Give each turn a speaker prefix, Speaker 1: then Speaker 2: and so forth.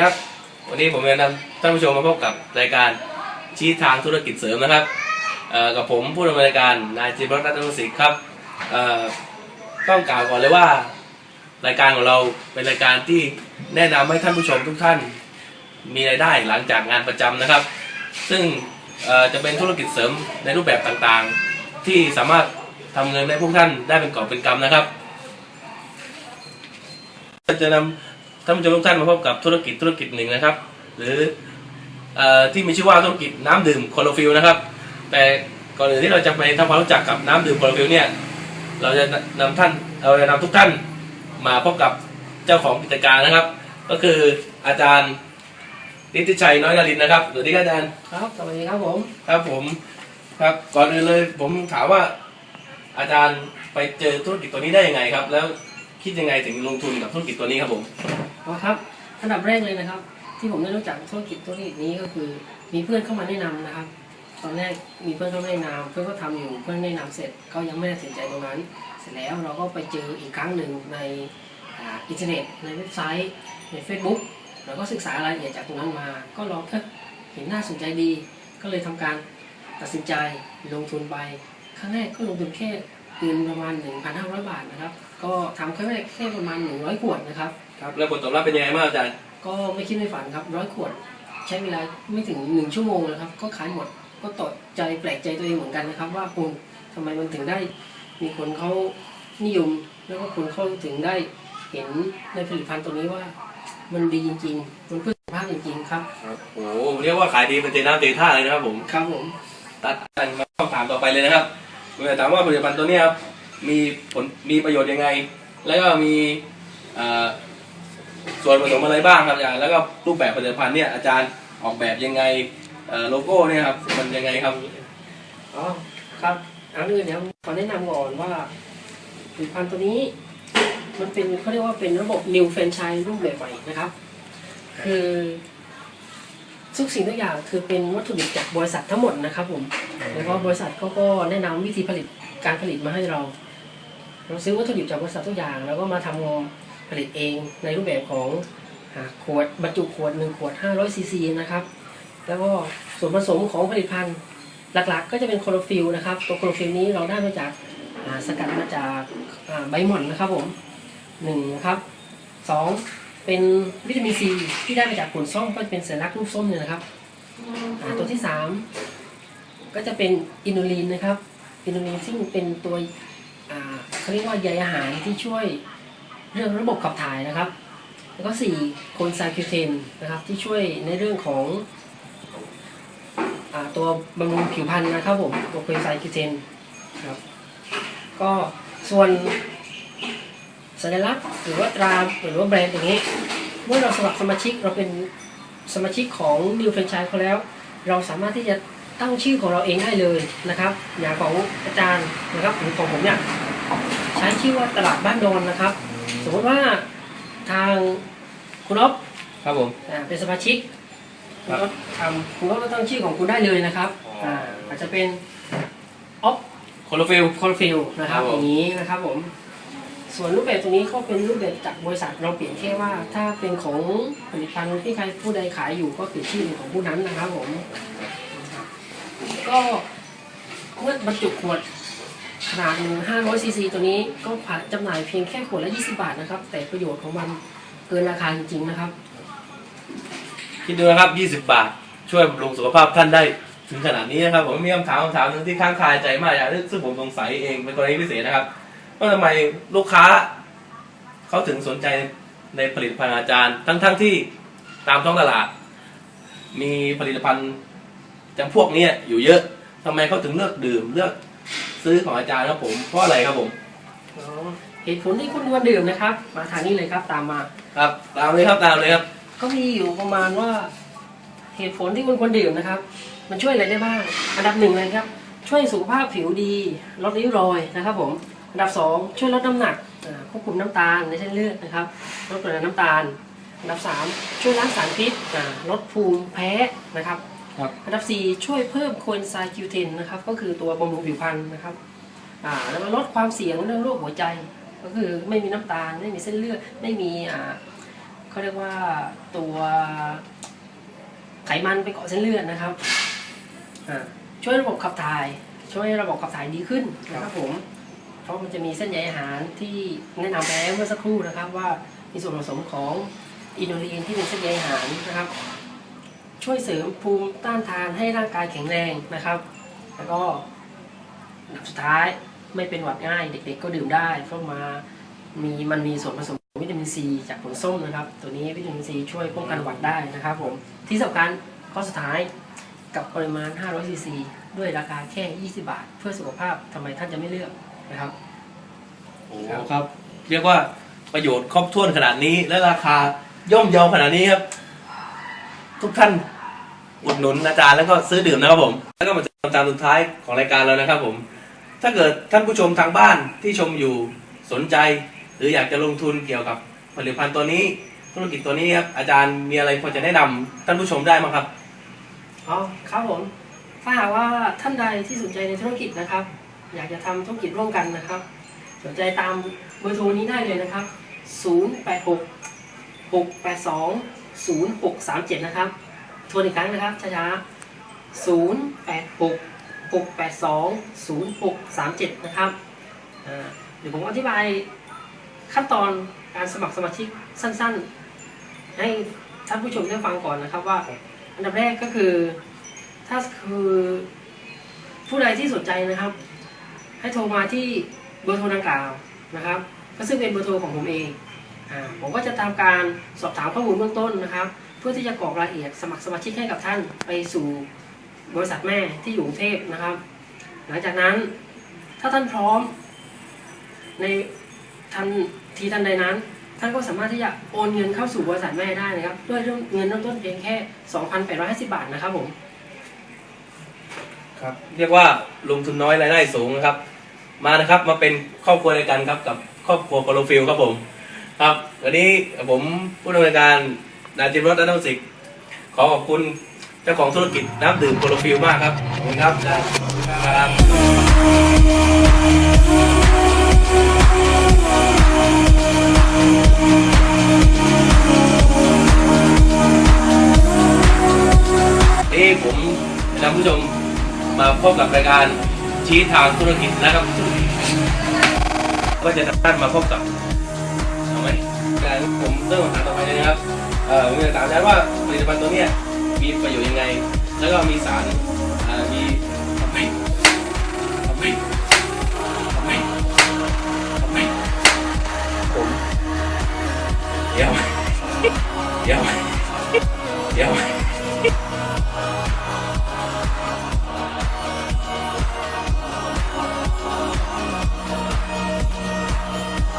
Speaker 1: ครับ วันนี้ผมจะนำท่านผู้ชมมาพบกับรายการชี้ทางธุรกิจเสริมนะครับกับผมผู้ดำเนินรายการนายจิมรัตน์รัตนสิทธิ์ครับต้องกล่าวก่อนเลยว่า รายการของเราเป็นรายการที่แนะนำให้ท่านผู้ชมทุกท่าน มีรายได้หลังจากงานประจำนะครับ ซึ่งจะเป็นธุรกิจเสริมในรูปแบบต่างๆ ที่สามารถทำเงินให้พวกท่านได้เป็นกอบเป็นกำนะครับ จะนำ ท่านผู้ชมทุกท่านมาพบกับธุรกิจธุรกิจหนึ่งนะครับ หรือเอ่อที่มีชื่อว่าธุรกิจน้ำดื่มโคโลฟิลนะครับ แต่ก่อนอื่นที่เราจะไปทำความรู้จักกับน้ำดื่มโคโลฟิลเนี่ยเราจะนำท่านเราจะนำทุกท่านมาพบกับเจ้าของกิจการนะครับ ก็คืออาจารย์นิติชัยน้อยนารินทร์นะครับสวัสดีครับอาจารย์
Speaker 2: ครับสวัสดีครับผม
Speaker 1: ครับผมครับก่อนอื่นเลยผมถามว่าอาจารย์ไปเจอธุรกิจตัวนี้ได้ยังไงครับ แล้วคิดยังไงถึงลงทุนกับธุรกิจตัวนี้ครับผม
Speaker 2: อ๋อครับอันดับแรกเลยนะครับ ที่ผมได้รู้จักธุรกิจธุรกิจนี้ก็คือ มีเพื่อนเข้ามาแนะนำนะครับ ตอนแรกมีเพื่อนเข้ามาแนะนำเพื่อนก็ทำอยู่เพื่อนแนะนำเสร็จก็ยังไม่ได้ตัดสินใจตรงนั้น เสร็จแล้วเราก็ไปเจออีกครั้งหนึ่งในอินเทอร์เน็ตในเว็บไซต์ใน Facebook เราก็ศึกษารายละเอียดจากตรงนั้นมา ก็ลองเอ๊ะเห็นน่าสนใจดี ก็เลยทำการตัดสินใจลงทุนไปครั้งแรกก็ลงทุนแค่เดือนประมาณ 1,500 บาทนะครับ ก็ทำครั้งแรกแค่ประมาณ 100 ขวดนะครับ
Speaker 1: ครับ แล้วผลตอบรับเป็นยังไงบ้างอาจารย์
Speaker 2: ก็ไม่คิดไม่ฝันครับร้อยขวด ใช้เวลาไม่ถึงหนึ่งชั่วโมงนะครับ ก็ขายหมดก็ตกใจแปลกใจตัวเองเหมือนกันนะครับ ว่าคุณทำไมมันถึงได้ มีคนเขานิยม แล้วก็คนเขาถึงได้เห็นในผลิตภัณฑ์ตัวนี้ว่า มันดีจริง ๆ มันเพื่อสุขภาพจริงๆครับ
Speaker 1: ครับโอ้โหเรียกว่าขายดีเป็นเทน้ำเทท่าเลยนะครับผม
Speaker 2: ครับผม
Speaker 1: ตัดกันมาคำถามต่อไปเลยนะครับผมจะถามว่าผลิตภัณฑ์ตัวเนี้ยครับมีผลมีประโยชน์ยังไง แล้วก็มีเอ่อ ส่วนผสมอะไรบ้างครับอาจารย์แล้วก็รูปแบบผลิตภัณฑ์เนี่ยอาจารย์ออกแบบยังไงโลโก้เนี่ยครับมันยังไงครับ
Speaker 2: อ๋อครับอันอื่นเนี่ยขอแนะนำก่อนว่าผลิตภัณฑ์ตัวนี้ มันเป็นเขาเรียกว่าเป็นระบบ new franchise รูปแบบใหม่นะครับ คือทุกสิ่งทุกอย่างคือเป็นวัตถุดิบจากบริษัททั้งหมดนะครับผมแล้วก็บริษัทเขาก็แนะนำวิธีผลิตการผลิตมาให้เรา เราซื้อวัตถุดิบจากบริษัททุกอย่าง แล้วก็มาทำงอ ผลิตเองในรูปแบบของอขวดบรรจุขวดหนึ่งขวด500ซีซีนะครับ แล้วก็ส่วนผสมของผลิตภัณฑ์หลักๆ ก็จะเป็นโคโลฟิลนะครับ ตัวโคโลฟิลนี้เราได้มาจากสกัดมาจากใบหม่อนนะครับผมหนึ่งนะครับสองเป็นวิตามินซีที่ได้มาจากผลส้มก็จะเป็นสัญลักษณ์รูปส้มเนี่ยนะครับตัวที่สามก็จะเป็นอินูลินนะครับอินูลินซึ่งเป็นตัวเขาเรียกว่าใยอาหารที่ช่วย เรื่องระบบขับถ่ายนะครับ แล้วก็สี่โคนไซคิวเทนนะครับที่ช่วยในเรื่องของอตัวบำรุงผิวพรรณนะครับผมตัวโคนไซคิวเทนครับก็ส่วนสัญลักษณ์หรือว่าตราหรือว่าแบรนด์อย่างนี้เมื่อเราสมัครสมาชิกเราเป็นสมาชิกของ New Franchise เขาแล้ว เราสามารถที่จะตั้งชื่อของเราเองได้เลยนะครับ อย่างของอาจารย์นะครับหรือของผมเนี่ยใช้ชื่อว่าตลาดบ้านดอนนะครับ สมมติว่าทางคุณอ๊อฟ
Speaker 1: ครับผม
Speaker 2: อ่าเป็นสมาชิก
Speaker 1: ครั
Speaker 2: คุณ
Speaker 1: บ
Speaker 2: ก็ทำคุณก็ตั้งชื่อของคุณได้เลยนะครับ
Speaker 1: อ๋ออ่า
Speaker 2: อาจจะเป็นออฟ
Speaker 1: โคโลฟิล
Speaker 2: คอร์ฟิลนะครับ
Speaker 1: ครับผม
Speaker 2: อย่างนี้นะครับผม ส่วนรูปแบบตรงนี้ก็เป็นรูปแบบจากบริษัทเราเปลี่ยนแค่ว่า ถ้าเป็นของผลิตภัณฑ์ที่ใครผู้ใดขายอยู่ก็เปลี่ยนชื่อเป็นของผู้นั้นนะครับผมนะครับก็เมื่อบรรจุขวด ขนาดหนึ่ง500ซีซีตัวนี้ก็ผ่านจำหน่ายเพียงแค่ขวดละ 20 บาทนะครับ แต่ประโยชน์ของมันเกินราคาจริงๆนะครับ
Speaker 1: คิดดูนะครับ 20 บาท ช่วยบำรุงสุขภาพท่านได้ถึงขนาดนี้นะครับผมมีคำถามคำถามหนึงที่ค้างคาใจมากอย่างซึ่งผมสงสัยเองเป็นกรณีพิเศษนะครับว่าทำไมลูกค้าเขาถึงสนใจในผลิตภัณฑ์อาจารย์ ทั้งทั้งๆที่ตามท้องตลาด มีผลิตภัณฑ์จำพวกเนี้ยอยู่เยอะทำไมเขาถึงเลือกดื่มเลือก ซื้อของอาจารย์ครับผมเพราะอะไรครับผม
Speaker 2: อ๋อเหตุผลที่คุณควรดื่มนะครับ มาทางนี้เลยครับตามมา
Speaker 1: ครับ ตามเลยครับตามเลยครับ
Speaker 2: ก็มีอยู่ประมาณว่า เหตุผลที่คุณควรดื่มนะครับ มันช่วยอะไรได้บ้าง อันดับหนึ่งเลยครับ ช่วยสุขภาพผิวดีลดริ้วรอยนะครับ ผม อันดับสองช่วยลดน้ำหนักอ่าควบคุมน้ำตาลในเส้นเลือดนะครับลดปริมาณน้ำตาล อันดับสามช่วยล้างสารพิษอ่าลดภูมิแพ้นะครับ
Speaker 1: ครับ
Speaker 2: อันดับสี่ช่วยเพิ่มโคเอนไซม์คิวเทนนะครับก็คือตัวบำรุงผิวพรรณนะครับอ่าแล้วก็ลดความเสี่ยงเรื่องโรคหัวใจ ก็คือไม่มีน้ำตาลไม่มีเส้นเลือดไม่มีอ่าเขาเรียกว่าตัวไขมันไปเกาะเส้นเลือดนะครับอ่าช่วยระบบขับถ่าย ช่วยระบบขับถ่ายดีขึ้นนะครับผมเพราะมันจะมีเส้นใยอาหารที่แนะนำไปแล้วเมื่อสักครู่นะครับว่ามีส่วนผสมของอินูลีนที่เป็นเส้นใยอาหารนะครับ ช่วยเสริมภูมิต้านทานให้ร่างกายแข็งแรงนะครับ แล้วก็ดับสุดท้ายไม่เป็นหวัดง่าย เด็กๆก็ดื่มได้เพราะมามีมันมีส่วนผสมวิตามินซีจากผลส้มนะครับ ตัวนี้วิตามินซีช่วยป้องกันหวัดได้นะครับผมที่สำคัญข้อสุดท้ายกับปริมาณ 500 ซีซีด้วยราคาแค่ 20 บาท เพื่อสุขภาพทำไมท่านจะไม่เลือกนะครับ
Speaker 1: โอ้ครับ เรียกว่าประโยชน์ครบถ้วนขนาดนี้และราคาย่อมเยาขนาดนี้ครับ ทุกท่าน อุดหนุนอาจารย์แล้วก็ซื้อดื่มนะครับผม แล้วก็มาถึงคำถามสุดท้ายของรายการแล้วนะครับผม ถ้าเกิดท่านผู้ชมทางบ้านที่ชมอยู่สนใจ หรืออยากจะลงทุนเกี่ยวกับผลิตภัณฑ์ตัวนี้ ธุรกิจตัวนี้ครับอาจารย์มีอะไรพอจะแนะนำท่านผู้ชมได้ไหมครับ
Speaker 2: อ๋อครับผม ถ้าหากว่าท่านใดที่สนใจในธุรกิจนะครับ อยากจะทำธุรกิจร่วมกันนะครับ สนใจตามเบอร์โทรนี้ได้เลยนะครับ 086 682 0637 นะครับ ทวนอีกครั้งนะครับช้าๆ086 682 0637นะครับเดี๋ยวผมอธิบายขั้นตอนการสมัครสมาชิกสั้นๆ ให้ท่านผู้ชมได้ฟังก่อนนะครับว่าอันดับแรกก็คือถ้าคือผู้ใดที่สนใจนะครับ ให้โทรมาที่เบอร์โทรดังกล่าวนะครับ ก็ซึ่งเป็นเบอร์โทรของผมเองอผมก็จะตาการสอบถามข้อมูลเบื้องต้นนะครับ พื่อที่จะกรอกรายละเอียดสมัครสมาชิกให้กับท่านไปสู่บริษัทแม่ที่อยู่กรุงเทพนะครับ หลังจากนั้นถ้าท่านพร้อมในทันทีทันใดนั้น ท่านก็สามารถที่จะโอนเงินเข้าสู่บริษัทแม่ได้นะครับ ด้วยเงินเริ่มต้นเพียงแค่ 2,850 บาทนะครับผม
Speaker 1: ครับเรียกว่าลงทุนน้อยรายได้สูงนะครับ มานะครับมาเป็นครอบครัวเดียวกันครับกับครอบครัวโคโลฟิลครับผม ครับวันนี้ผมผู้ดำเนินการ นายจิมรสนันทสิกดิ์ขอขอบคุณเจ้าของธุรกิจน้ำดื่มโคโลฟิลมากครับขอบคุณครับครับนี่ผมนำผู้ชมมาพบกับรายการชี้ทางธุรกิจนะครับ ก็จะนำท่านมาพบกับเอาไหมการผมเริ่มคำถามต่อไปเลยนะครับ เอ่อผมจะถามอาจารย์ว่าผลิตภัณฑ์ตัวเนี้ยมีประโยชน์ยังไง แล้วก็มีสารเอ่อมีทำไมทำไมทำไมทำไมผมเดี๋ยวเดี๋ยวเดี๋ยว